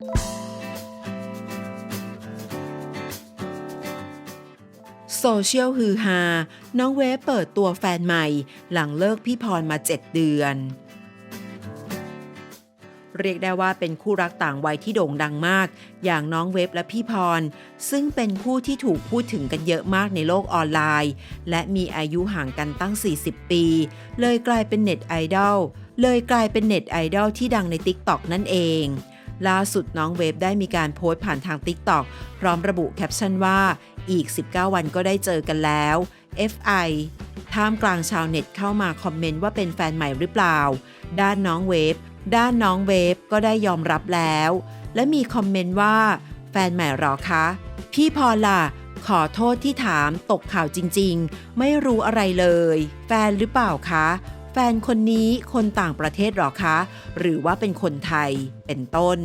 โซเชียลฮือฮา น้องเวฟเปิดตัวแฟนใหม่ หลังเลิกพี่พรมา 7 เดือน เรียกได้ว่าเป็นคู่รักต่างวัยที่โด่งดังมาก อย่างน้องเวฟและพี่พร ซึ่งเป็นคู่ที่ถูกพูดถึงกันเยอะมากในโลกออนไลน์ และมีอายุห่างกันตั้ง 40 ปี เลยกลายเป็นเน็ตไอดอล เลยกลายเป็นเน็ตไอดอลที่ดังใน t ิ k t o k นั่นเอง ล่าสุดน้องเวฟได้มีการโพสต์ผ่านทาง TikTok พร้อมระบุแคปชั่นว่า อีก 19 วันก็ได้เจอกันแล้ว FI ท่ามกลางชาวเน็ตเข้ามาคอมเมนต์ว่าเป็นแฟนใหม่หรือเปล่า ด้านน้องเวฟ ด้านน้องเวฟก็ได้ยอมรับแล้ว และมีคอมเมนต์ว่า แฟนใหม่หรอคะ พี่พรล่ะ ขอโทษที่ถามตกข่าวจริง ๆ ไม่รู้อะไรเลย แฟนหรือเปล่าคะ แฟนคนนี้คนต่างประเทศหรอคะ หรือว่าเป็นคนไทยเป็นต้น